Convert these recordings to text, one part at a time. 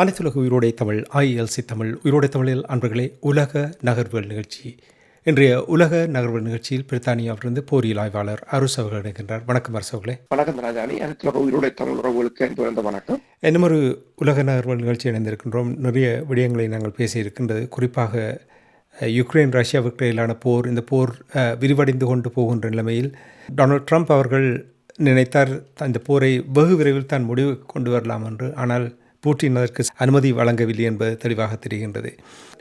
அனைத்துலக உயிரோடை தமிழ் ஐஎல்சி தமிழ் உயிரோடை தமிழில் அன்பர்களே உலக நகர்வுகள் நிகழ்ச்சி. இன்றைய உலக நகர்வுகள் நிகழ்ச்சியில் பிரித்தானியாவிலிருந்து போரியல் ஆய்வாளர் அருஸ் அவர்கள் இணைக்கின்றார் வணக்கம் அரசு அவர்களே. வணக்கம் ராஜாணி எனக்கு உயிருடைய தமிழ் உறவுகளுக்கு வந்த வணக்கம். இன்னும் ஒரு உலக நகர்வுகள் நிகழ்ச்சி இணைந்திருக்கின்றோம். நிறைய விடயங்களை நாங்கள் பேசி இருக்கின்றது குறிப்பாக யுக்ரைன் ரஷ்யாவுக்கு இடையிலான போர் இந்த போர் விரிவடைந்து கொண்டு போகின்ற நிலைமையில் டொனால்ட் ட்ரம்ப் அவர்கள் நினைத்தார் இந்த போரை வெகு விரைவில் தான் முடிவு கொண்டு வரலாம் என்று. ஆனால் பூட்டின் அதற்கு அனுமதி வழங்கவில்லை என்பது தெளிவாக தெரிகின்றது.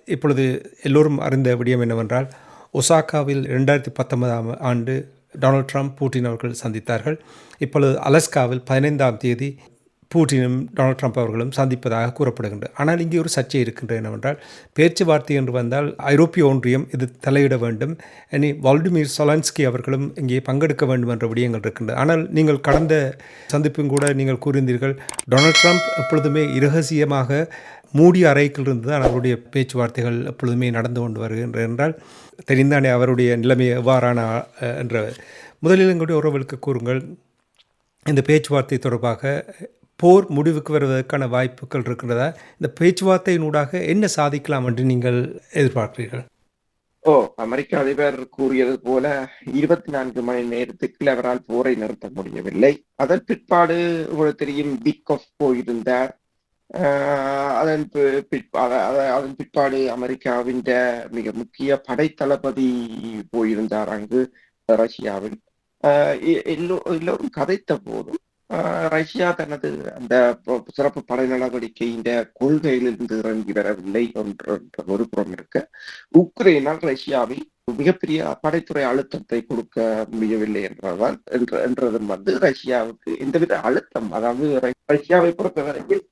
இப்பொழுது எல்லோரும் அறிந்த விடயம் என்னவென்றால் ஒசாக்காவில் ரெண்டாயிரத்தி பத்தொன்பதாம் ஆண்டு டொனால்ட் ட்ரம்ப் பூட்டின் அவர்கள் சந்தித்தார்கள். இப்பொழுது அலஸ்காவில் பதினைந்தாம் தேதி பூட்டினும் டொனால்ட் ட்ரம்ப் அவர்களும் சந்திப்பதாக கூறப்படுகின்றது ஆனால் இங்கே ஒரு சர்ச்சை இருக்கின்றது என்னவென்றால் பேச்சுவார்த்தை என்று வந்தால் ஐரோப்பிய ஒன்றியம் இது தலையிட வேண்டும். இனி வால்டிமிர் சொலான்ஸ்கி அவர்களும் இங்கே பங்கெடுக்க வேண்டும் என்ற விடயங்கள் இருக்கின்றது ஆனால் நீங்கள் கடந்த சந்திப்பும் கூட நீங்கள் கூறியிருந்தீர்கள் டொனால்ட் ட்ரம்ப் எப்பொழுதுமே இரகசியமாக மூடிய அறைக்குள் இருந்து தான் அவருடைய பேச்சுவார்த்தைகள் எப்பொழுதுமே நடந்து கொண்டு வருகின்ற என்றால் தெரிந்தானே அவருடைய நிலைமை எவ்வாறான என்ற. முதலில் எங்களுடைய உறவுகளுக்கு கூறுங்கள் இந்த பேச்சுவார்த்தை தொடர்பாக போர் முடிவுக்கு வருவதற்கான வாய்ப்புகள் இருக்கிறதா? இந்த பேச்சுவார்த்தையினூடாக என்ன சாதிக்கலாம் என்று நீங்கள் எதிர்பார்க்கிறீர்கள்? ஓ அமெரிக்க அதிபர் கூறியது போல இருபத்தி நான்கு மணி நேரத்துக்கு அவரால் போரை நிறுத்த முடியவில்லை. அதன் பிற்பாடு உங்களுக்கு தெரியும் பிக் ஆஃப் போயிருந்தார். ஆஹ் அதன் பி- அதன் பிற்பாடு அமெரிக்காவின் மிக முக்கிய படைத்தளபதி போயிருந்தார் அங்கு ரஷ்யாவில். ஆஹ் எல்லோரும் கதைத்த போதும் ரஷ்யா தனது அந்த சிறப்பு படை நடவடிக்கையின் கொள்கையிலிருந்து இறங்கி வரவில்லை என்ற என்ற ஒரு புறம் இருக்க. உக்ரைனால் ரஷ்யாவை மிகப்பெரிய படைத்துறை அழுத்தத்தை கொடுக்க முடியவில்லை என்றதான் என்ற என்றதும் வந்து ரஷ்யாவுக்கு எந்தவித அழுத்தம் அதாவது ர- ரஷ்யாவை பொறுத்தவரையில்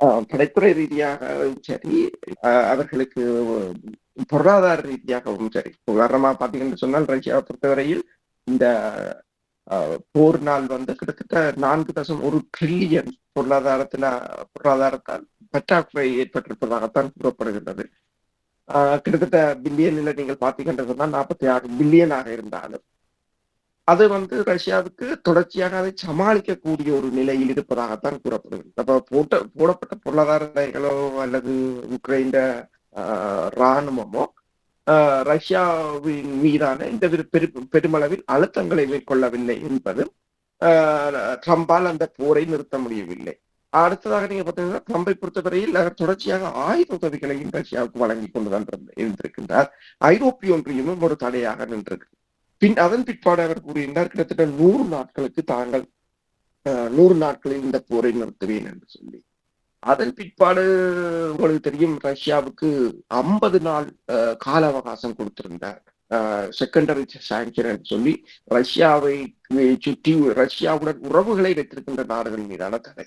ஆஹ், படைத்துறை ரீதியாகவும் சரி அவர்களுக்கு பொருளாதார ரீதியாகவும் சரி. உதாரணமா பாத்தீங்கன்னு சொன்னால் ரஷ்யாவை பொறுத்தவரையில் இந்த போர் நாள் வந்து கிட்டத்தட்ட நான்கு தசம் ஒரு ட்ரில்லியன் பொருளாதாரத்தில பொருளாதாரத்தால் பற்றாக்குறை ஏற்பட்டிருப்பதாகத்தான் கூறப்படுகின்றது. கிட்டத்தட்ட பில்லியனில் நீங்கள் பார்த்தீங்கன்னு சொன்னால் நாற்பத்தி ஆறு பில்லியனாக இருந்தாலும். அது வந்து ரஷ்யாவுக்கு தொடர்ச்சியாக அதை சமாளிக்கக்கூடிய ஒரு நிலையில் இருப்பதாகத்தான் கூறப்படுகிறது அப்போ போட்ட போடப்பட்ட பொருளாதார நிலைகளோ அல்லது உக்ரைன்ட இராணுவமோ ரஷ்யாவின் மீதான இந்த பெரு பெருமளவில் அழுத்தங்களை மேற்கொள்ளவில்லை என்பது ட்ரம்பால் அந்த போரை நிறுத்த முடியவில்லை. அடுத்ததாக நீங்க பார்த்தீங்கன்னா ட்ரம்பை பொறுத்தவரையில் அவர் தொடர்ச்சியாக ஆயுத உதவிகளையும் ரஷ்யாவுக்கு வழங்கி கொண்டுதான் இருந்திருக்கின்றார். ஐரோப்பிய ஒன்றியமும் ஒரு தடையாக நின்றிருக்கு. பின் அதன் பிற்பாடு அவர் கூறியிருந்தார் கிட்டத்தட்ட நூறு நாட்களுக்கு தாங்கள் நூறு நாட்களில் இந்த போரை நிறுத்துவேன் என்று சொல்லி. அதன் பிற்பாடு உங்களுக்கு தெரியும் ரஷ்யாவுக்கு ஐம்பது நாள் ஆஹ், கால அவகாசம் கொடுத்திருந்தார். செகண்டரி சாங்ஷன் சொல்லி ரஷ்யாவை சுற்றி ரஷ்யாவுடன் உறவுகளை வைத்திருக்கின்ற நாடுகள் மீதான தடை.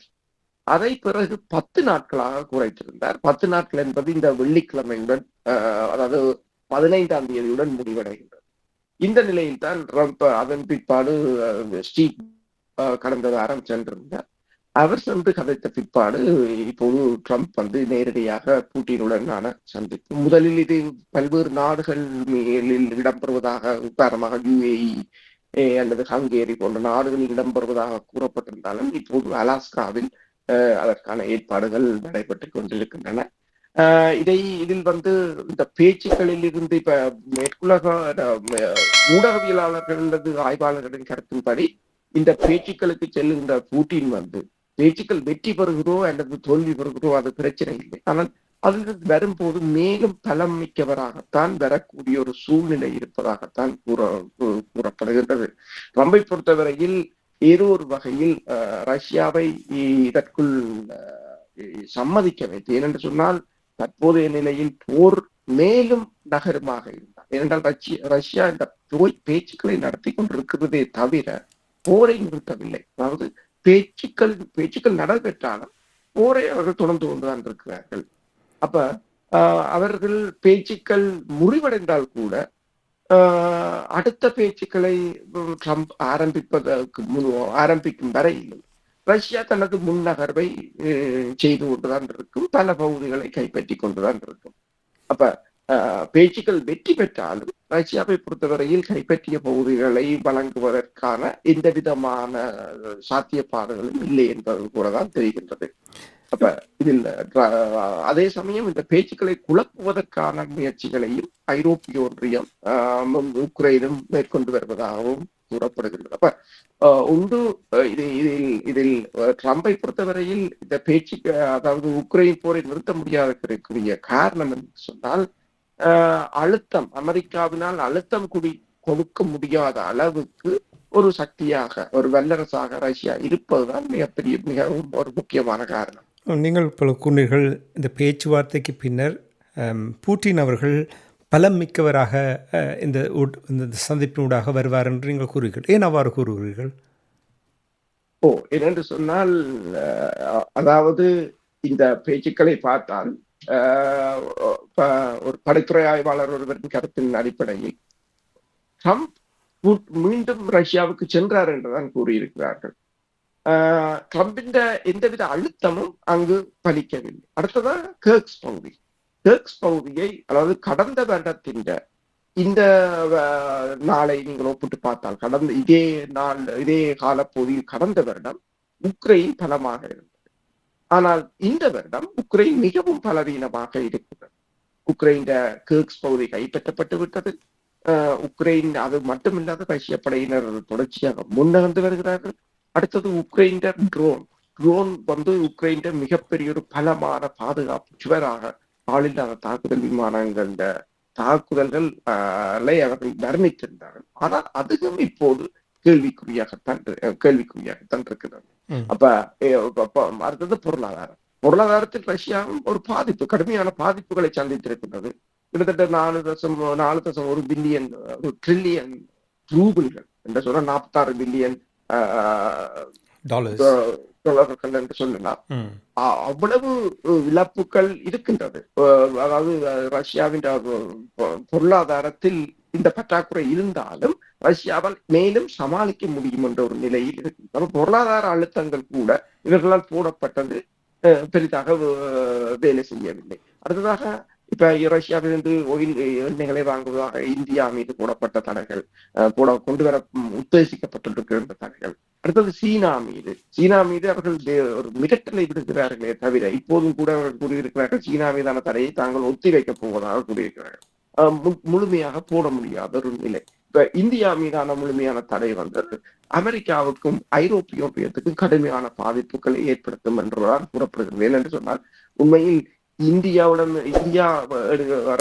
அதை பிறகு பத்து நாட்களாக குறைத்திருந்தார். பத்து நாட்கள் என்பது இந்த வெள்ளிக்கிழமையுடன் ஆஹ், அதாவது பதினைந்தாம் தேதியுடன் முடிவடைகின்றது. இந்த நிலையில் தான் அதன் பிற்பாடு ஸ்டீப் ஆஹ், கடந்த வாரம் சென்றிருந்தார். அவர் சென்று கதைத்த பிற்பாடு இப்போது ட்ரம்ப் வந்து நேரடியாக பூட்டினுடனான சந்திப்பு. முதலில் இது பல்வேறு நாடுகள் மேலில் இடம்பெறுவதாக உதாரணமாக யுஏஇ அல்லது ஹங்கேரி போன்ற நாடுகளில் இடம்பெறுவதாக கூறப்பட்டிருந்தாலும் இப்போது அலாஸ்காவில் அதற்கான ஏற்பாடுகள் நடைபெற்றுக் கொண்டிருக்கின்றன. இதை இதில் வந்து இந்த பேச்சுக்களில் இருந்து இப்ப மேற்குலக ஊடகவியலாளர்கள் அல்லது ஆய்வாளர்களின் கருத்தின்படி இந்த பேச்சுக்களுக்கு செல்லுகின்ற பூட்டின் வந்து பேச்சுக்கள் வெற்றி பெறுகிறோ அல்லது தோல்வி பெறுகிறோ அது பிரச்சனை இல்லை. ஆனால் அது வரும்போது மேலும் பலம் மிக்கவராகத்தான் வரக்கூடிய ஒரு சூழ்நிலை இருப்பதாகத்தான் கூற கூறப்படுகின்றது. ரம்பை பொறுத்தவரையில் ஏதோ ஒரு வகையில் ரஷ்யாவை இதற்குள் சம்மதிக்க வைத்து ஏனென்று சொன்னால் தற்போதைய நிலையில் போர் மேலும் நகரமாக இருந்தார் ஏனென்றால் ரஷ்யா ரஷ்யா இந்த போய் பேச்சுக்களை நடத்தி கொண்டிருக்கிறதே தவிர போரை நிறுத்தவில்லை. அதாவது பேச்சுக்கள் பேச்சுக்கள் நடைபெற்றாலும் போரை அவர்கள் தொடர்ந்து கொண்டுதான் இருக்கிறார்கள். அப்ப அவர்கள் பேச்சுக்கள் முறிவடைந்தால் கூட ஆஹ், அடுத்த பேச்சுக்களை ட்ரம்ப் ஆரம்பிப்பதற்கு முன் ஆரம்பிக்கும் வரையிலும் ரஷ்யா தனது முன்னகர்வை அஹ், செய்து கொண்டுதான் இருக்கும். பல பகுதிகளை கைப்பற்றி கொண்டுதான் இருக்கும். அப்ப பேச்சுக்கள் வெற்றி பெற்றாலும் ரஷ்யாவை பொறுத்தவரையில் கைப்பற்றிய பகுதிகளை வழங்குவதற்கான எந்த விதமான சாத்தியப்பாடுகளும் இல்லை என்பது கூட தான் தெரிகின்றது. அப்ப இதில் அதே சமயம் இந்த பேச்சுக்களை குழப்புவதற்கான முயற்சிகளையும் ஐரோப்பிய ஒன்றியம் ஆஹ், உக்ரைனும் மேற்கொண்டு வருவதாகவும் கூறப்படுகின்றது. அப்ப உண்டு இது இதில் இதில் ட்ரம்பை பொறுத்தவரையில் இந்த பேச்சு அதாவது உக்ரைன் போரை நிறுத்த முடியாத இருக்கக்கூடிய காரணம் என்று சொன்னால் அழுத்தம். அமெரிக்காவினால் அழுத்தம் குடி கொடுக்க முடியாத அளவுக்கு ஒரு சக்தியாக ஒரு வல்லரசாக ரஷ்யா இருப்பதுதான் மிகப்பெரிய மிகவும் ஒரு முக்கியமான காரணம். நீங்கள் பல கூறினீர்கள் இந்த பேச்சுவார்த்தைக்கு பின்னர் பூட்டின் அவர்கள் பலம் மிக்கவராக இந்த இந்த சந்திப்பினூடாக வருவார் என்று நீங்கள் கூறுகிறீர்கள். ஏன் அவ்வாறு கூறுகிறீர்கள்? ஓ என்னென்று சொன்னால் அதாவது இந்த பேச்சுக்களை பார்த்தால் ஒரு படைத்துறை ஆய்வாளர் ஒருவரின் கருத்தின் அடிப்படையில் ட்ரம்ப் மீண்டும் ரஷ்யாவுக்கு சென்றார் என்றுதான் கூறியிருக்கிறார்கள். அஹ், ட்ரம்பின் எந்தவித அழுத்தமும் அங்கு பலிக்கவில்லை. அடுத்ததாக கேர்க்ஸ் பகுதி. கேர்க்ஸ் பகுதியை அதாவது கடந்த வருடத்தின் இந்த நாளை நீங்கள் ஒப்பிட்டு பார்த்தால் கடந்த இதே நாள் இதே காலப்பகுதியில் கடந்த வருடம் உக்ரைன் பலமாக இருந்தது. ஆனால் இந்த வருடம் உக்ரைன் மிகவும் பலவீனமாக இருக்கிறது. உக்ரைன் கேர்க்ஸ் பகுதி கைப்பற்றப்பட்டு விட்டது. உக்ரைன் அது மட்டுமில்லாத ரஷ்ய படையினர் தொடர்ச்சியாக முன்னகர்ந்து வருகிறார்கள். அடுத்தது உக்ரைன் ட்ரோன் ட்ரோன் வந்து உக்ரைன் மிகப்பெரிய ஒரு பலமான பாதுகாப்பு சுவராக ஆளில்லாத தாக்குதல் விமானங்கள் தாக்குதல்கள் ஆஹ், அவர்கள் வர்ணித்திருந்தார்கள் ஆனால் அதுவும் இப்போது கேள்விக்குறியாகத்தான் கேள்விக்குறியாகத்தான் இருக்கிறது. அப்ப அடுத்தது பொருளாதாரம். பொருளாதாரத்தில் ரஷ்யாவும் ஒரு பாதிப்பு கடுமையான பாதிப்புகளை சந்தித்திருக்கின்றது. கிட்டத்தட்ட நாலு தசம் நாலு தசம் ஒரு பில்லியன் ஒரு ட்ரில்லியன் ரூபிள்கள் என்று சொன்ன நாற்பத்தாறு பில்லியன் டாலர்கள் என்று சொல்லலாம். அவ்வளவு இழப்புகள் இருக்கின்றது. அதாவது ரஷ்யாவின் பொருளாதாரத்தில் இந்த பற்றாக்குறை இருந்தாலும் ரஷ்யாவால் மேலும் சமாளிக்க முடியும் என்ற ஒரு நிலையில் இருக்கு பொருளாதார அழுத்தங்கள் கூட இவர்களால் போடப்பட்டது பெரிதாக வேலை செய்யவில்லை. அடுத்ததாக இப்ப ரஷ்யாவிலிருந்து oil எண்ணெய்களை வாங்குவதாக இந்தியா மீது போடப்பட்ட தடைகள் அஹ், போட கொண்டு வர உத்தேசிக்கப்பட்டிருக்கின்ற தடைகள். அடுத்தது சீனா மீது. சீனா மீது அவர்கள் ஒரு மிரட்டலை விடுகிறார்களே தவிர இப்போதும் கூட அவர்கள் கூறியிருக்கிறார்கள் சீனா மீதான தடையை தாங்கள் ஒத்தி வைக்கப் போவதாக கூறியிருக்கிறார்கள். முழுமையாக போட முடியாத ஒரு நிலை. இப்ப இந்தியா மீதான முழுமையான தடை வந்தது. அமெரிக்காவுக்கும் ஐரோப்பிய ஒன்றியத்துக்கும் கடுமையான பாதிப்புகளை ஏற்படுத்தும் என்றுதான் கூறப்படுகிறது. ஏனென்று சொன்னால் உண்மையில் இந்தியாவுடன் இந்தியா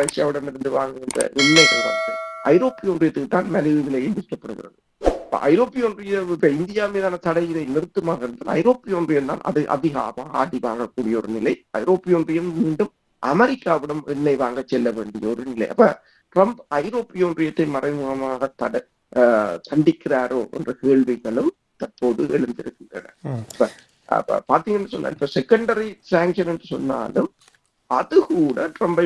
ரஷ்யாவுடன் இருந்து வாங்குகின்ற உண்மைகள் வந்து ஐரோப்பிய ஒன்றியத்துக்கு தான் மலிவு விலையில் விற்கப்படுகிறது ஐரோப்பிய ஒன்றியம் இப்ப இந்தியா மீதான தடை இதை நிறுத்துமாக இருந்தால் ஐரோப்பிய ஒன்றியம் தான் அது அதிகமாக ஆடி வாங்கக்கூடிய ஒரு நிலை. ஐரோப்பிய ஒன்றியம் மீண்டும் அமெரிக்காவிடம் எண்ணெய் வாங்க செல்ல வேண்டிய ஒரு நிலை. அப்ப ட்ரம்ப் ஐரோப்பிய ஒன்றியத்தை மறைமுகமாக தடை கண்டிக்கிறாரோ என்ற கேள்விகளும் தற்போது எழுந்திருக்கின்றன. பாத்தீங்கன்னு சொன்னா இப்ப செகண்டரி சாங்ஷன் என்று சொன்னாலும் அது கூட ட்ரம்பை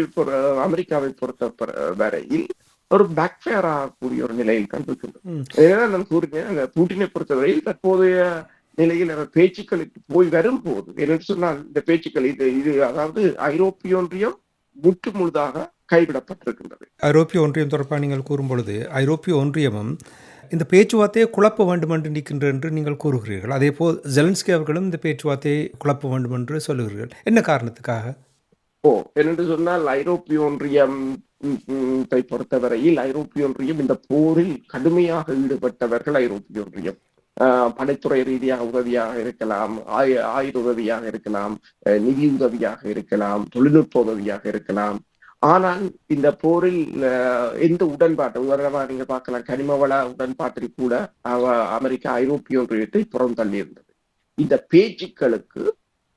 அமெரிக்காவை பொறுத்த வரையில் ஒரு பேக்ஃபயர் ஆகக்கூடிய ஒரு நிலையில் ம். ஏன்னா நான் கூறினேன் பூட்டினை பொறுத்தவரையில் தற்போதைய நிலையில் அவர் பேச்சுக்களுக்கு போய் வரும்போது என்னென்னு சொன்னால் இந்த பேச்சுக்கள் இது இது அதாவது ஐரோப்பிய ஒன்றியம் முற்று முழுதாக கைவிடப்பட்டிருக்கின்றது. ஐரோப்பிய ஒன்றியம் தொடர்பாக நீங்கள் கூறும்பொழுது ஐரோப்பிய ஒன்றியமும் இந்த பேச்சுவார்த்தையை குழப்ப வேண்டும் என்று நிற்கின்ற என்று நீங்கள் கூறுகிறீர்கள். அதேபோல் ஜெலன்ஸ்கி அவர்களும் இந்த பேச்சுவார்த்தையை குழப்ப வேண்டும் என்று சொல்லுகிறீர்கள். என்ன காரணத்துக்காக? ஓ என்னென்று சொன்னால் ஐரோப்பிய ஒன்றியம் பொறுத்தவரையில் ஐரோப்பிய ஒன்றியம் இந்த போரில் கடுமையாக ஈடுபட்டவர்கள் ஐரோப்பிய ஒன்றியம். படைத்துறை ரீதியாக உதவியாக இருக்கலாம் ஆயு- ஆயுத உதவியாக இருக்கலாம் நிதி உதவியாக இருக்கலாம் தொழில்நுட்ப உதவியாக இருக்கலாம். ஆனால் இந்த போரில் எந்த உடன்பாட்டு உதாரணமாக நீங்க பார்க்கலாம் கனிமவள உடன்பாட்டில் கூட அமெரிக்கா ஐரோப்பிய ஒன்றியத்தை புறம் தள்ளியிருந்தது. இந்த பேச்சுக்களுக்கு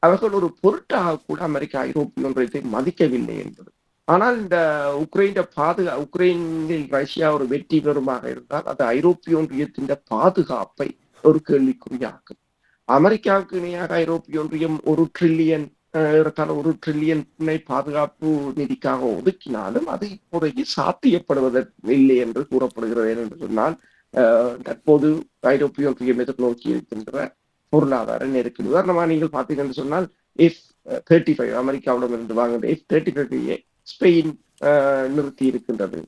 அவர்கள் ஒரு பொருட்டாக கூட அமெரிக்கா ஐரோப்பிய ஒன்றியத்தை மதிக்கவில்லை என்பது. ஆனால் இந்த உக்ரைன் பாதுகா உக்ரைனில் ரஷ்யா ஒரு வெற்றி பெறுமாக இருந்தால் அது ஐரோப்பிய ஒன்றியத்தின் பாதுகாப்பை ஒரு கேள்விக்குறியாக்கும் அமெரிக்காவுக்கு இணையாக ஐரோப்பிய ஒன்றியம் ஒரு ட்ரில்லியன் ஏறத்தாழ ஒரு ட்ரில்லியன் பாதுகாப்பு நிதிக்காக ஒதுக்கினாலும் அது இப்போதைக்கு சாத்தியப்படுவதற்கு இல்லை என்று கூறப்படுகிறது என்று சொன்னால் தற்போது ஐரோப்பிய ஒன்றியம் எதிர்நோக்கி இருக்கின்ற பொருளாதார நெருக்கடி உதாரணமாக நீங்கள் பார்த்தீங்கன்னு சொன்னால் எஃப் தேர்ட்டி ஃபைவ் அமெரிக்காவிடம் இருந்து வாங்குகிற எஃப் தேர்ட்டி ஃபைவ் ஸ்பெயின் நிறுத்தி இருக்கின்றது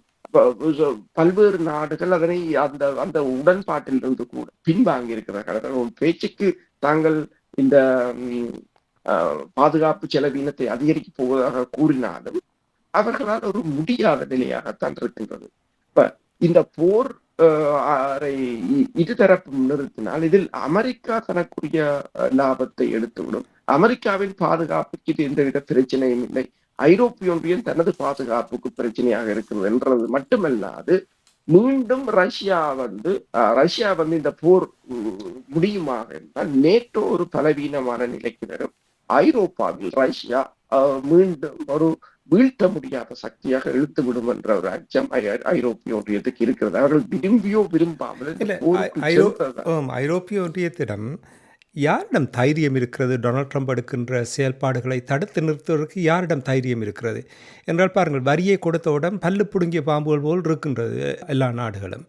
பல்வேறு நாடுகள் அதனை அந்த அந்த உடன்பாட்டில் இருந்து கூட பின்வாங்கி இருக்கிறார்கள் ஒரு பேச்சுக்கு தாங்கள் இந்த பாதுகாப்பு செலவினத்தை அதிகரிக்க போவதாக கூறினாலும் அவர்களால் ஒரு முடியாத நிலையாகத்தான் இருக்கின்றது. இப்ப இந்த போர் அஹ், அரை இருதரப்பும் நிறுத்தினால் இதில் அமெரிக்கா தனக்குரிய லாபத்தை எடுத்துவிடும். அமெரிக்காவின் பாதுகாப்புக்கு இது எந்தவித பிரச்சனையும் இல்லை. ஐரோப்பிய ஒன்றியம் தனது பாதுகாப்புக்கு பிரச்சனையாக இருக்கிறது என்றது மட்டுமல்லாது மீண்டும் ரஷ்யா வந்து ரஷ்யா வந்து இந்த போர் முடியுமாக இருந்தால் நேட்டோ ஒரு பலவீனமான நிலைக்கு வரும். ஐரோப்பாவில் ரஷ்யா மீண்டும் ஒரு வீழ்த்த முடியாத சக்தியாக இழுத்து விடும் என்ற ஒரு அச்சம் ஐரோப்பிய ஒன்றியத்துக்கு இருக்கிறது. அவர்கள் விரும்பியோ விரும்பாமல் ஐரோப்பிய ஒன்றியத்திடம் யாரிடம் தைரியம் இருக்கிறது? டொனால்ட் ட்ரம்ப் எடுக்கின்ற செயல்பாடுகளை தடுத்து நிறுத்துவதற்கு யாரிடம் தைரியம் இருக்கிறது? என்றால் பாருங்கள் வரியை கொடுத்தவுடன் பல்லு பிடுங்கிய பாம்புகள் போல் இருக்கின்றது எல்லா நாடுகளும்.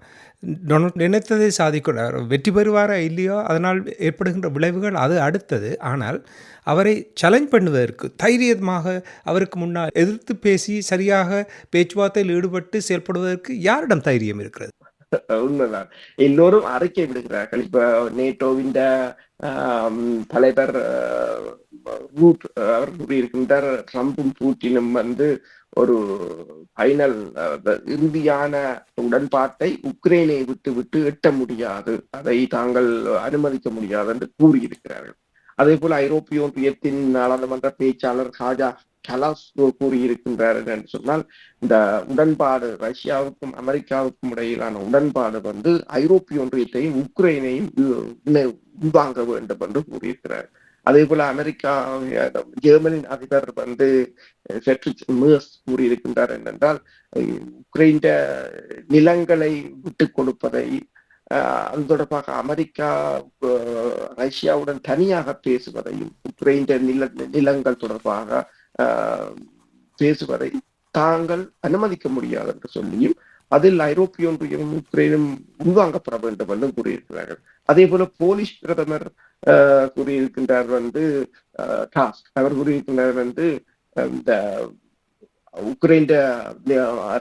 டொனால்ட் நினைத்ததை சாதிக்கிறார் வெற்றி பெறுவாரா இல்லையோ? அதனால் ஏற்படுகின்ற விளைவுகள் அது அடுத்தது. ஆனால் அவரை சலஞ்ச் பண்ணுவதற்கு தைரியமாக அவருக்கு முன்னால் எதிர்த்து பேசி சரியாக பேச்சுவார்த்தையில் ஈடுபட்டு செயல்படுவதற்கு யாரிடம் தைரியம் இருக்கிறது? உண்மைதான். எல்லோரும் அறிக்கை விடுகிறார்கள். இப்ப நேட்டோவின் தலைவர் ரூட் அவர் கூறியிருக்கின்றார் ட்ரம்பும் பூட்டினும் வந்து ஒரு ஃபைனல் இறுதியான உடன்பாட்டை உக்ரைனை விட்டு விட்டு எட்ட முடியாது. அதை தாங்கள் அனுமதிக்க முடியாது என்று கூறியிருக்கிறார்கள். அதே போல ஐரோப்பிய ஒன்றியத்தின் நாடாளுமன்ற பேச்சாளர் ஹாஜா கலாஸ் கூறியிருக்கின்றார் என்று சொன்னால் இந்த உடன்பாடு ரஷ்யாவுக்கும் அமெரிக்காவுக்கும் இடையிலான உடன்பாடு வந்து ஐரோப்பிய ஒன்றியத்தையும் உக்ரைனையும் உள்வாங்க வேண்டும் என்று கூறியிருக்கிறார். அதே போல அமெரிக்கா ஜெர்மனின் அதிபர் வந்து மேர்ஸ் கூறியிருக்கின்றார் என்னென்றால் உக்ரைன் நிலங்களை விட்டுக் கொடுப்பதை அஹ், அது தொடர்பாக அமெரிக்கா ரஷ்யாவுடன் தனியாக பேசுவதையும் உக்ரைன் நில நிலங்கள் தொடர்பாக பேசுவதை தாங்கள் அனுமதிக்க முடியாது என்று சொல்லியும் அதில் ஐரோப்பிய ஒன்றியம் உக்ரைனும் உள்வாங்கப்பட வேண்டும் என்றும் கூறியிருக்கிறார்கள். அதே போல போலிஷ் பிரதமர் கூறியிருக்கின்றார் வந்து அஹ், டாஸ்க். அவர் கூறியிருக்கின்றார் வந்து இந்த உக்ரைன்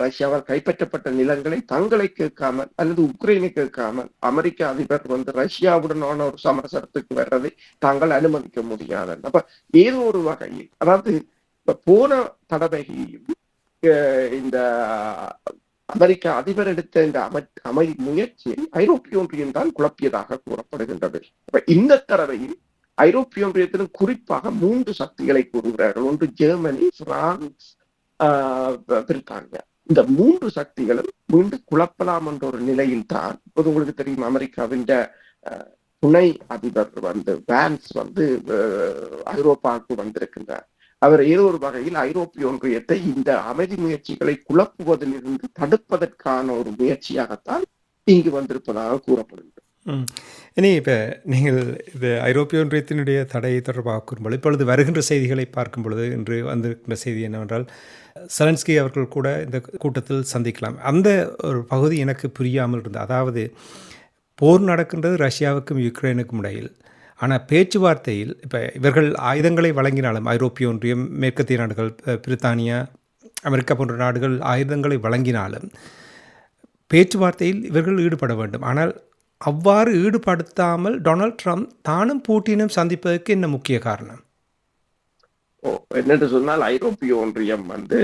ரஷ்யாவால் கைப்பற்றப்பட்ட நிலங்களை தங்களை கேட்காமல் அல்லது உக்ரைனை கேட்காமல் அமெரிக்க அதிபர் வந்து ரஷ்யாவுடனான ஒரு சமரசத்துக்கு வர்றதை தாங்கள் அனுமதிக்க முடியாது. அப்ப ஏதோ ஒரு வகையில் அதாவது இப்ப போன தடவையும் இந்த அமெரிக்க அதிபர் எடுத்த இந்த அமை அமை முயற்சியை ஐரோப்பிய ஒன்றியம் தான் குழப்பியதாக கூறப்படுகின்றது. அப்ப இந்த தடவையில் ஐரோப்பிய ஒன்றியத்திலும் குறிப்பாக மூன்று சக்திகளை கூறுகிறார்கள். ஒன்று ஜெர்மனி பிரான்ஸ் ஆஹ் பிரித்தானியா. இந்த மூன்று சக்திகளும் மீண்டும் குழப்பலாம் என்ற ஒரு நிலையில் தான் இப்போது உங்களுக்கு தெரியும் அமெரிக்காவின் துணை அதிபர் வந்து வேன்ஸ் வந்து ஐரோப்பாவுக்கு வந்திருக்கின்றார். அவர் ஏதோ ஒரு வகையில் ஐரோப்பிய ஒன்றியத்தை இந்த அமைதி முயற்சிகளை குழப்புவதிலிருந்து தடுப்பதற்கான ஒரு முயற்சியாகத்தான் இங்கு வந்திருப்பதாக கூறப்படுகிறது. இனி இப்போ நீங்கள் இது ஐரோப்பிய ஒன்றியத்தினுடைய தடை தொடர்பாக கூறும்பொழுது இப்பொழுது வருகின்ற செய்திகளை பார்க்கும் பொழுது இன்று வந்திருக்கின்ற செய்தி என்னவென்றால் சலன்ஸ்கி அவர்கள் கூட இந்த கூட்டத்தில் சந்திக்கலாம். அந்த ஒரு பகுதி எனக்கு புரியாமல் இருந்தது. அதாவது போர் நடக்கின்றது ரஷ்யாவுக்கும் யுக்ரைனுக்கும் இடையில். ஆனால் பேச்சுவார்த்தையில் இப்போ இவர்கள் ஆயுதங்களை வழங்கினாலும் ஐரோப்பிய ஒன்றியம் மேற்கத்திய நாடுகள் பிரித்தானியா அமெரிக்கா போன்ற நாடுகள் ஆயுதங்களை வழங்கினாலும் பேச்சுவார்த்தையில் இவர்கள் ஈடுபட வேண்டும். ஆனால் அவ்வாறு ஈடுபடுத்தாமல் டொனால்ட் ட்ரம்ப் தானும் பூட்டினும் சந்திப்பதற்கு என்ன முக்கிய காரணம்? ஓ, என்னென்று சொன்னால் ஐரோப்பிய ஒன்றியம் வந்து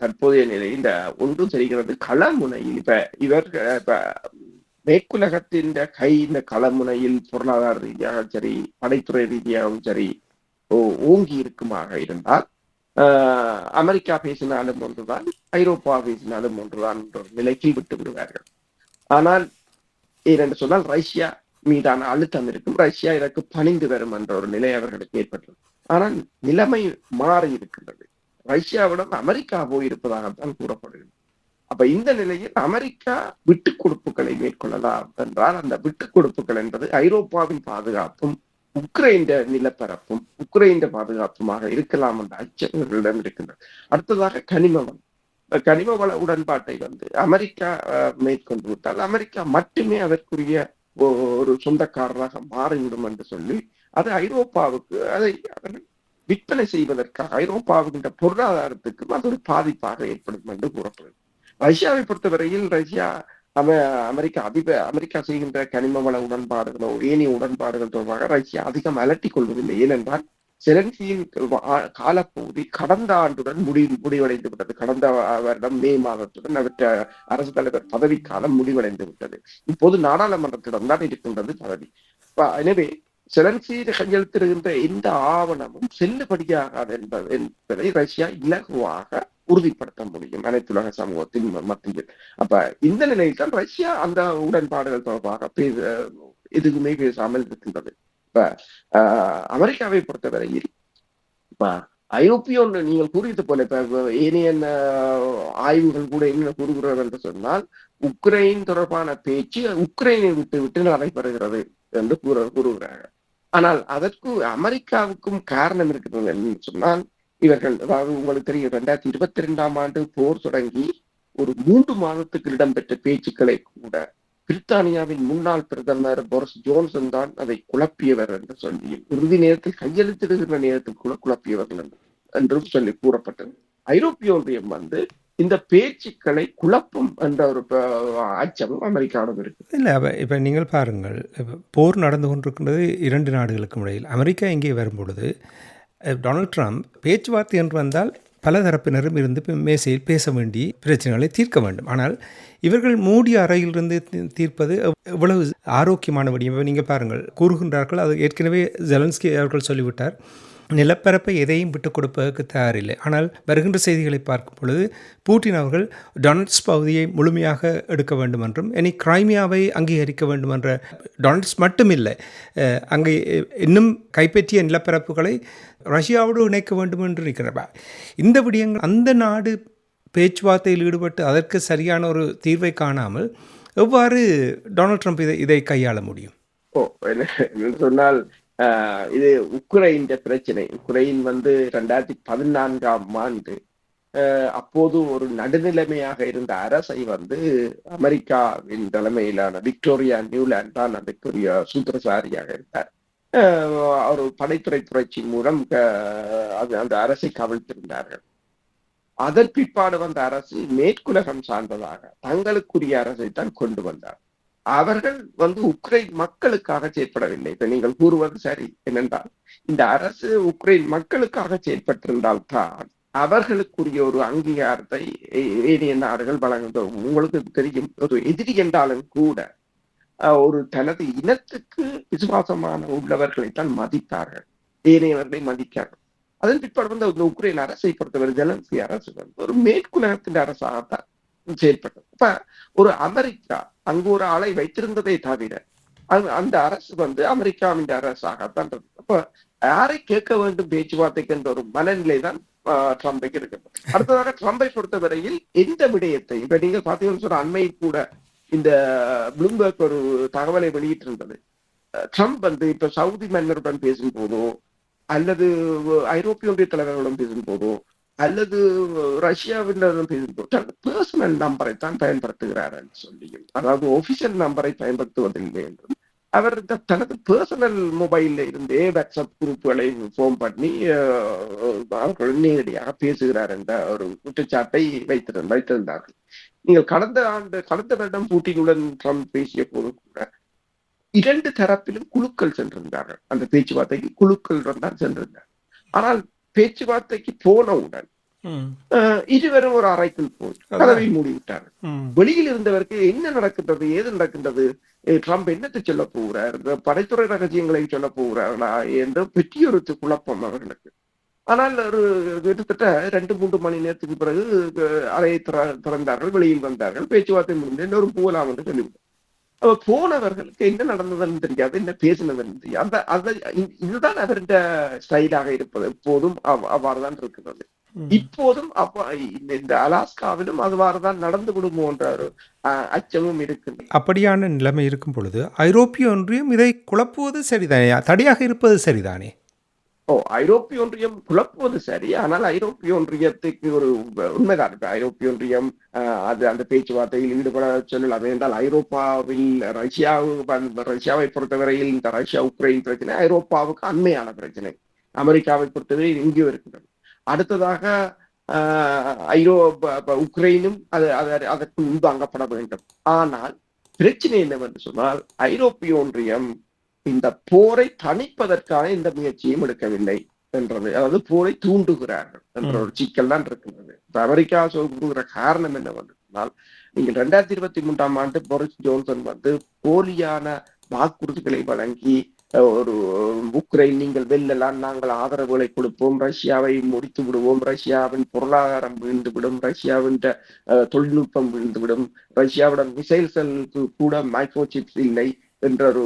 தற்போதைய நிலை இந்த ஒன்று தெரிகிறது களமுனையில் இப்ப இவர் இப்ப மேற்குலகத்தின் கை இந்த களமுனையில் பொருளாதார ரீதியாக சரி படைத்துறை ரீதியாகவும் சரி ஓ- ஓங்கி இருக்குமாக இருந்தால் ஆஹ், அமெரிக்கா பேசினாலும் ஒன்றுதான் ஐரோப்பா பேசினாலும் ஒன்றுதான் என்ற நிலைக்கு விட்டு விடுவார்கள். ஆனால் ஏனென்று சொன்னால் ரஷ்யா மீதான அழுத்தம் இருக்கும். ரஷ்யா இதற்கு பணிந்து வரும் என்ற ஒரு நிலை அவர்களுக்கு ஏற்பட்டது ஆனால் நிலைமை மாறி இருக்கின்றது ரஷ்யாவிடம் அமெரிக்கா போயிருப்பதாகத்தான் கூறப்படுகிறது. அப்ப இந்த நிலையில் அமெரிக்கா விட்டுக் கொடுப்புகளை மேற்கொள்ளலாம் என்றால் அந்த விட்டுக் கொடுப்புகள் என்பது ஐரோப்பாவின் பாதுகாப்பும் உக்ரைன் நிலப்பரப்பும் உக்ரைன் பாதுகாப்புமாக இருக்கலாம் என்ற அச்சம் இருக்கின்றது. அடுத்ததாக கனிம வளம். கனிம வள உடன்பாட்டை வந்து அமெரிக்கா மேற்கொண்டு விட்டால் அமெரிக்கா மட்டுமே அதற்குரிய ஒரு சொந்தக்காரராக மாறிவிடும் என்று சொல்லி அது ஐரோப்பாவுக்கு அதை விற்பனை செய்வதற்காக ஐரோப்பாவின் பொருளாதாரத்துக்கும் அது ஒரு பாதிப்பாக ஏற்படும் என்று கூறப்படுது ரஷ்யாவை பொறுத்தவரையில் ரஷ்யா அம அமெரிக்கா அதிப அமெரிக்கா செய்கின்ற கனிம வள உடன்பாடுகளோ ஏனைய உடன்பாடுகள் தொடர்பாக ரஷ்யா அதிகம் அலட்டிக் கொள்வதில்லை. ஏனென்றால் செலன்சியின் காலப்பகுதி கடந்த ஆண்டுடன் முடி முடிவடைந்து விட்டது. கடந்த வருடம் மே மாதத்துடன் அவற்ற அரசு தலைவர் பதவிக்காலம் முடிவடைந்து விட்டது. இப்போது நாடாளுமன்றத்திடம் தான் இருக்கின்றது பதவி. எனவே செலன்சி கையெழுத்திடுகின்ற எந்த ஆவணமும் செல்லுபடியாகாது என்பது என்பதை ரஷ்யா இலகுவாக உறுதிப்படுத்த முடியும். அனைத்துலக சமூகத்தின் மத்தியில். அப்ப இந்த நிலையில் தான் ரஷ்யா அந்த உடன்பாடுகள் தொடர்பாக பேச எதுவுமே பேசாமல் இருக்கின்றது. இப்ப ஆஹ், அமெரிக்காவை பொறுத்தவரையில் இப்ப ஐரோப்பிய ஒன்று நீங்கள் கூறியது போல இப்ப ஏனைய ஆய்வுகள் கூட என்ன கூறுகிறது என்று சொன்னால் உக்ரைன் தொடர்பான பேச்சு உக்ரைனை விட்டு விட்டு நடைபெறுகிறது என்று கூற கூறுகிறார்கள். ஆனால் அதற்கு அமெரிக்காவுக்கும் காரணம் இருக்கிறது என்று சொன்னால் இவர்கள் அதாவது உங்களுக்கு தெரியும் ரெண்டாயிரத்தி இருபத்தி ரெண்டாம் ஆண்டு போர் தொடங்கி ஒரு மூன்று மாதத்துக்கு இடம்பெற்ற பேச்சுக்களை கூட பிரித்தானியாவின் முன்னாள் பிரதமர் போரிஸ் ஜோன்சன் தான் அதை குழப்பியவர் என்று சொல்லி இறுதி நேரத்தில் கையெழுத்திடுகிற நேரத்தில் கூட குழப்பியவர்கள் என்றும் சொல்லி கூறப்பட்டது. ஐரோப்பிய ஒன்றியம் வந்து இந்த பேச்சுக்களை குழப்பும் என்ற ஒரு அச்சமும் அமெரிக்காவிடம் இருக்கு. இல்லை அப்போ இப்போ நீங்கள் பாருங்கள் போர் நடந்து கொண்டிருக்கின்றது இரண்டு நாடுகளுக்கும் இடையில். அமெரிக்கா இங்கே வரும்பொழுது டொனால்ட் ட்ரம்ப் பேச்சுவார்த்தை என்று வந்தால் பல தரப்பினரும் இருந்து மேசையில் பேச வேண்டிய பிரச்சனைகளை தீர்க்க வேண்டும். ஆனால் இவர்கள் மூடிய அறையிலிருந்து தீர்ப்பது எவ்வளவு ஆரோக்கியமான வடிவம்? நீங்கள் பாருங்கள் கூறுகின்றார்கள் அது ஏற்கனவே ஜெலன்ஸ்கி அவர்கள் சொல்லிவிட்டார். நிலப்பரப்பை எதையும் விட்டுக் கொடுப்பதற்கு தயாரில்லை. ஆனால் வருகின்ற செய்திகளை பார்க்கும் பொழுது பூட்டின் அவர்கள் டொனட்ஸ் பகுதியை முழுமையாக எடுக்க வேண்டும் என்றும் இனி கிரைமியாவை அங்கீகரிக்க வேண்டும் என்ற டொனட்ஸ் மட்டுமில்லை. அங்கே இன்னும் கைப்பற்றிய நிலப்பரப்புகளை ரஷ்யாவோடு இணைக்க வேண்டும் என்று இருக்கிறார் இந்த விடயங்கள் அந்த நாடு பேச்சுவார்த்தையில் ஈடுபட்டு அதற்கு சரியான ஒரு தீர்வை காணாமல் எவ்வாறு டொனால்ட் ட்ரம்ப் இதை இதை கையாள முடியும்? சொன்னால் இது உக்ரைன் பிரச்சனை. உக்ரைன் வந்து ரெண்டாயிரத்தி பதினான்காம் ஆண்டு அப்போது ஒரு நடுநிலைமையாக இருந்த அரசை வந்து அமெரிக்காவின் தலைமையிலான விக்டோரியா நியூலாந்து தான் அதுக்குரிய சூத்திரசாரியாக இருந்தார். அவர் ஒரு படைத்துறை புரட்சி மூலம் அது- அந்த அரசை கவிழ்த்திருந்தார்கள். அதன் பிற்பாடு வந்த அரசு மேற்குலகம் சார்ந்ததாக தங்களுக்குரிய அரசை தான் கொண்டு வந்தார். அவர்கள் வந்து உக்ரைன் மக்களுக்காக செயற்படவில்லை. இப்ப நீங்கள் கூறுவது சரி. என்னென்றால் இந்த அரசு உக்ரைன் மக்களுக்காக செயற்பட்டிருந்தால் தான் அவர்களுக்குரிய ஒரு அங்கீகாரத்தை ஏனைய நாடுகள் வழங்கும் உங்களுக்கு தெரியும். ஒரு எதிரி என்றாலும் கூட ஒரு தனது இனத்துக்கு விசுவாசமான உள்ளவர்களைத்தான் மதித்தார்கள். ஏனையவர்களை மதிக்கார்கள். அதன் பிற்பாடு வந்து உக்ரைன் அரசை பொறுத்தவரை ஜெலன்சி அரசு வந்து ஒரு மேற்குலகத்தின் அரசாகத்தான் செயல்பட்டது. இப்ப ஒரு அமெரிக்கா அங்கு ஒரு ஆளை வைத்திருந்ததை தவிர அந்த- அந்த அரசு வந்து அமெரிக்காவின் அரசாகத்தான் இருந்தது. அப்ப யாரை கேட்க வேண்டும் பேச்சுவார்த்தைக்கு என்ற ஒரு மனநிலை தான் ட்ரம்பைக்கு இருக்கிறது அடுத்ததாக ட்ரம்பை பொறுத்தவரையில் எந்த விடயத்தை இப்ப நீங்க பாத்தீங்கன்னு சொன்ன அண்மையில் கூட இந்த ப்ளூம்பர்க் ஒரு தகவலை வெளியிட்டிருந்தது. இருந்தது ட்ரம்ப் வந்து இப்ப சவுதி மன்னருடன் பேசும் போதோ அல்லது ஐரோப்பிய ஒன்றிய தலைவர்களுடன் பேசும் போதோ அல்லது ரஷ்யாவினருடன் பேசும் பர்சனல் நம்பரை தான் பயன்படுத்துகிறார் என்று சொல்லியும். அதாவது ஒபிஷியல் நம்பரை பயன்படுத்துவதில்லை என்றும் அவர் தனது பர்சனல் மொபைல்ல இருந்தே வாட்ஸ்அப் குரூப்புகளை ஃபோன் பண்ணி அவர்கள் நேரடியாக பேசுகிறார் என்ற ஒரு குற்றச்சாட்டை வைத்திருந்த வைத்திருந்தார்கள். நீங்கள் கடந்த ஆண்டு கடந்த வருடம் பூட்டினுடன் ட்ரம்ப் பேசிய போது கூட இரண்டு தரப்பிலும் குழுக்கள் சென்றிருந்தார்கள். அந்த பேச்சுவார்த்தைக்கு குழுக்கள் தான் சென்றிருந்தார் ஆனால் பேச்சுவார்த்தைக்கு போனவுடன் இருவரும் ஒரு அறைக்குள் போய் கதவை மூடி விட்டார்கள் வெளியில் இருந்தவருக்கு என்ன நடக்கின்றது ஏது நடக்கின்றது ட்ரம்ப் என்னத்தை சொல்ல போகிறார் படைத்துறை ரகசியங்களை சொல்ல போகிறார்களா என்ற பெரிய ஒரு குழப்பம் அவர்களுக்கு. ஆனால் ஒரு கிட்டத்தட்ட ரெண்டு மூன்று மணி நேரத்துக்கு பிறகு அறையை திற- திறந்தார்கள் வெளியில் வந்தார்கள் பேச்சுவார்த்தை முடிந்து எல்லோரும் போகலாம் என்று சொல்லிவிட்டார் அப்ப போனவர்களுக்கு என்ன நடந்ததுன்னு தெரியாது என்ன பேசினதுன்னு தெரியாது. அந்த அந்த இது- இதுதான் அவருடைய ஸ்டைலாக இருப்பது. எப்போதும் அவ்- அவ்வாறுதான் இருக்கிறது. இப்போதும் அப்ப இந்த- அலாஸ்காவிலும் அதுவாறுதான் நடந்து விடுமோன்ற ஒரு அஹ், அச்சமும் இருக்கு அப்படியான நிலைமை இருக்கும் பொழுது ஐரோப்பிய ஒன்றியம் இதை குழப்புவது சரிதானே? தடையாக இருப்பது சரிதானே? ஓ ஐரோப்பிய ஒன்றியம் குழப்புவது சரி ஆனால் ஐரோப்பிய ஒன்றியத்துக்கு ஒரு உண்மைதான். இப்ப ஐரோப்பிய ஒன்றியம் அது அந்த பேச்சுவார்த்தையில் ஈடுபட சொல்லலாம் என்றால் ஐரோப்பாவில் ரஷ்யாவுக்கு ரஷ்யாவை பொறுத்தவரையில் இந்த ரஷ்யா உக்ரைன் பிரச்சனை ஐரோப்பாவுக்கு அண்மையான பிரச்சனை. அமெரிக்காவை பொறுத்தவரை எங்கேயோ இருக்கின்றது. அடுத்ததாக ஆஹ், ஐரோ உக்ரைனும் அது அது- அதற்கு முன்பாங்கப்பட வேண்டும். ஆனால் பிரச்சனை என்னவென்று சொன்னால் ஐரோப்பிய ஒன்றியம் இந்த போரை தணிப்பதற்கான இந்த முயற்சியும் எடுக்கவில்லை என்றது. அதாவது போரை தூண்டுகிறார்கள் என்ற ஒரு சிக்கல் தான் இருக்கின்றது அமெரிக்கா சொல்லுகிற காரணம் என்னவென்று சொன்னால் நீங்கள் ரெண்டாயிரத்தி இருபத்தி மூன்றாம் ஆண்டு போரிஸ் ஜோன்சன் வந்து போலியான வாக்குறுதிகளை வழங்கி ஒரு உக்ரைன் நீங்கள் வெல்லலாம் நாங்கள் ஆதரவுகளை கொடுப்போம் ரஷ்யாவை முடித்து விடுவோம் ரஷ்யாவின் பொருளாதாரம் வீழ்ந்து விடும் ரஷ்யாவின் தொழில்நுட்பம் வீழ்ந்துவிடும் ரஷ்யாவிடம் மிசைல்களுக்கு கூட மைக்ரோ சிப்ஸ் இல்லை என்ற ஒரு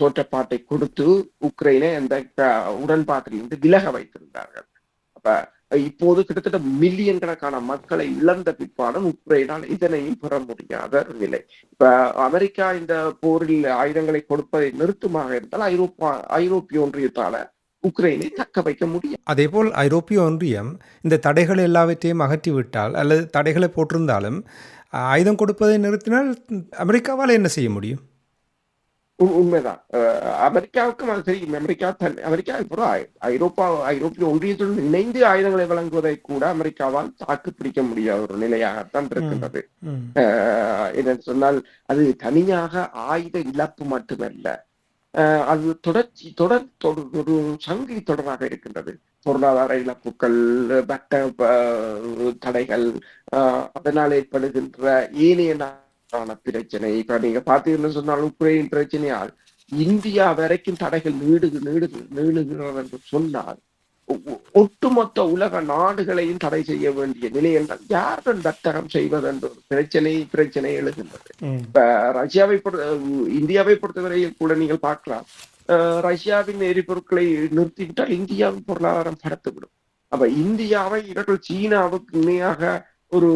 தோற்றப்பாட்டை கொடுத்து உக்ரைனை அந்த உடன்பாட்டிலிருந்து விலக வைத்திருந்தார்கள். அப்ப இப்போது கிட்டத்தட்ட மில்லியன் கணக்கான மக்களை இழந்த பிற்பாடும் உக்ரைனால் இதனையும் பெற முடியாத நிலை. இப்ப அமெரிக்கா இந்த போரில் ஆயுதங்களை கொடுப்பதை நிறுத்துமாக இருந்தால் ஐரோப்பா ஐரோப்பிய ஒன்றியத்தால உக்ரைனை தக்க வைக்க முடியும் அதே போல் ஐரோப்பிய ஒன்றியம் இந்த தடைகள் எல்லாவற்றையும் அகற்றிவிட்டால் அல்லது தடைகளை போட்டிருந்தாலும் ஆயுதம் கொடுப்பதை நிறுத்தினால் அமெரிக்காவால் என்ன செய்ய முடியும்? உண்மைதான். அமெரிக்காவுக்கும் அது தெரியும் அமெரிக்கா தன் அமெரிக்கா இப்போ ஐரோப்பா ஐரோப்பிய ஒன்றியத்துடன் இணைந்து ஆயுதங்களை வழங்குவதை கூட அமெரிக்காவால் தாக்கு பிடிக்க முடியாத ஒரு நிலையாகத்தான் இருக்கின்றது. என்னன்னு சொன்னால் அது தனியாக ஆயுத இழப்பு மட்டுமல்ல. அது தொடர்ச்சி தொடர் தொட- ஒரு சங்கிலி தொடராக இருக்கின்றது. பொருளாதார இழப்புகள் வட்ட தடைகள் அதனால் ஏற்படுகின்ற ஏனைய நாடான பிரச்சனை. இப்ப நீங்க பார்த்தீங்கன்னு சொன்னால் உக்ரைன் பிரச்சனையால் இந்தியா வரைக்கும் தடைகள் நீடு நீடு நீளுகிறது என்று சொன்னால் ஒட்டுமொத்த உலக நாடுகளையும் தடை செய்ய வேண்டிய நிலை என்றால் யாருடன் வர்த்தகம் செய்வது என்ற ஒரு பிரச்சனை பிரச்சனை எழுகின்றது. இப்ப ரஷ்யாவை பொறு- அஹ் இந்தியாவை பொறுத்தவரையில் கூட நீங்கள் பார்க்கலாம். ரஷ்யாவின் எரிபொருட்களை நிறுத்திவிட்டால் இந்தியாவின் பொருளாதாரம் படுத்துவிடும் அப்ப இந்தியாவை இவர்கள் சீனாவுக்கு இணையாக ஒரு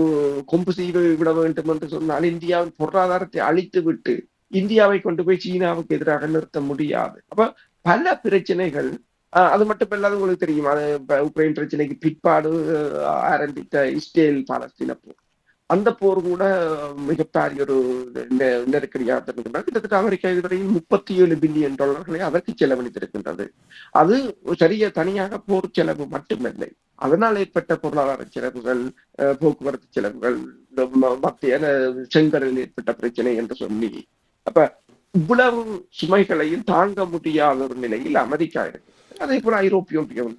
கொம்பு செய்து விட வேண்டும் என்று சொன்னால் இந்தியாவின் பொருளாதாரத்தை அழித்து விட்டு இந்தியாவை கொண்டு போய் சீனாவுக்கு எதிராக நிறுத்த முடியாது. அப்ப பல பிரச்சனைகள் அது அது இல்லாத உங்களுக்கு தெரியும். அது உக்ரைன் பிரச்சனைக்கு பிற்பாடு ஆரம்பித்த இஸ்ரேல் பாலஸ்தீன போர். அந்த போர் கூட மிகப்பெரிய ஒரு நெருக்கடியாக கிட்டத்தட்ட அமெரிக்கா இதுவரையில் முப்பத்தி ஏழு பில்லியன் டாலர்களை அதற்கு செலவழித்திருக்கின்றது. அது சரிய தனியாக போர் செலவு மட்டுமில்லை. அதனால் ஏற்பட்ட பொருளாதார செலவுகள் போக்குவரத்து செலவுகள் மத்திய செங்கடலில் ஏற்பட்ட பிரச்சனை என்று சொல்லி. அப்ப இவ்வளவு சுமைகளையும் தாங்க முடியாத ஒரு நிலையில் அமெரிக்கா இருக்கு. அதே போல ஐரோப்பிய ஒன்றியம்.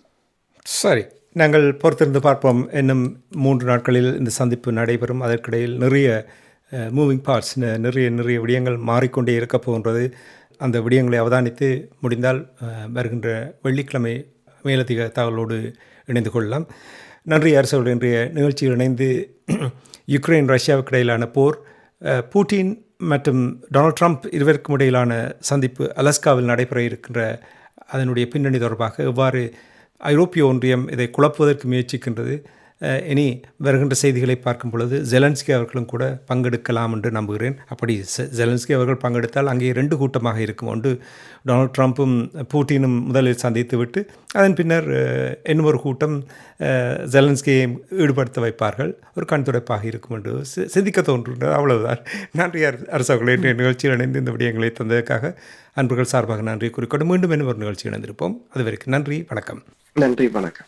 சரி நாங்கள் பொறுத்திருந்து பார்ப்போம். இன்னும் மூன்று நாட்களில் இந்த சந்திப்பு நடைபெறும். அதற்கிடையில் நிறைய மூவிங் பார்ட்ஸ் நிறைய நிறைய விடயங்கள் மாறிக்கொண்டே இருக்க போகின்றது. அந்த விடயங்களை அவதானித்து முடிந்தால் வருகின்ற வெள்ளிக்கிழமை மேலதிக தகவலோடு இணைந்து கொள்ளலாம். நன்றி அரசோடு இன்றைய நிகழ்ச்சியில் இணைந்து யுக்ரைன் ரஷ்யாவுக்கு இடையிலான போர் பூட்டின் மற்றும் டொனால்ட் ட்ரம்ப் இருவருக்கும் இடையிலான சந்திப்பு அலஸ்காவில் நடைபெற இருக்கின்ற அதனுடைய பின்னணி தொடர்பாக எவ்வாறு ஐரோப்பிய ஒன்றியம் இதை குழப்புவதற்கு முயற்சிக்கின்றது இனி வருகின்ற செய்திகளை பார்க்கும் பொழுது ஜெலன்ஸ்கி அவர்களும் கூட பங்கெடுக்கலாம் என்று நம்புகிறேன். அப்படி செ- ஜெலன்ஸ்கி அவர்கள் பங்கெடுத்தால் அங்கே ரெண்டு கூட்டமாக இருக்கும். ஒன்று டொனால்ட் ட்ரம்ப்பும் பூட்டினும் முதலில் சந்தித்து விட்டு அதன் பின்னர் அஹ், இன்னும் ஒரு கூட்டம் ஜெலன்ஸ்கியை ஈடுபடுத்த வைப்பார்கள். ஒரு கண்துடைப்பாக இருக்கும் என்று சிந்திக்க தோன்றுகின்றது அவ்வளவுதான். நன்றி அர- நிகழ்ச்சியில் இணைந்து இந்த விடயங்களை தந்ததற்காக அன்புகள் சார்பாக நன்றி குறிக்கொண்டு மீண்டும் இன்னும் ஒரு நிகழ்ச்சி இணைந்திருப்போம். அதுவரைக்கும் நன்றி வணக்கம். நன்றி வணக்கம்.